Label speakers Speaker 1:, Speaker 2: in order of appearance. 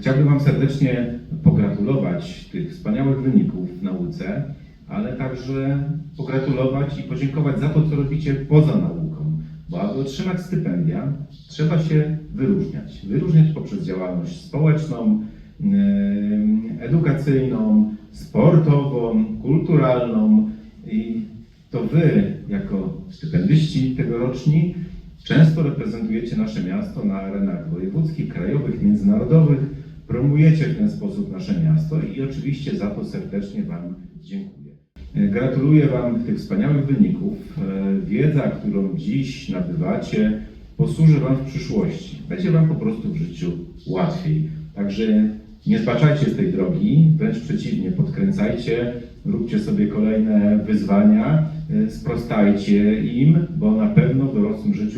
Speaker 1: Chciałbym Wam serdecznie pogratulować tych wspaniałych wyników w nauce, ale także pogratulować i podziękować za to, co robicie poza nauką. Bo aby otrzymać stypendia, trzeba się wyróżniać. Wyróżniać poprzez działalność społeczną, edukacyjną, sportową, kulturalną i to Wy, jako stypendyści tegoroczni, często reprezentujecie nasze miasto na arenach wojewódzkich, krajowych, międzynarodowych, promujecie w ten sposób nasze miasto i oczywiście za to serdecznie Wam dziękuję. E, Gratuluję Wam tych wspaniałych wyników. E, Wiedza, którą dziś nabywacie, posłuży Wam w przyszłości. Będzie Wam po prostu w życiu łatwiej. Także nie zbaczajcie z tej drogi, wręcz przeciwnie, podkręcajcie, róbcie sobie kolejne wyzwania, e, sprostajcie im, bo na pewno w dorosłym życiu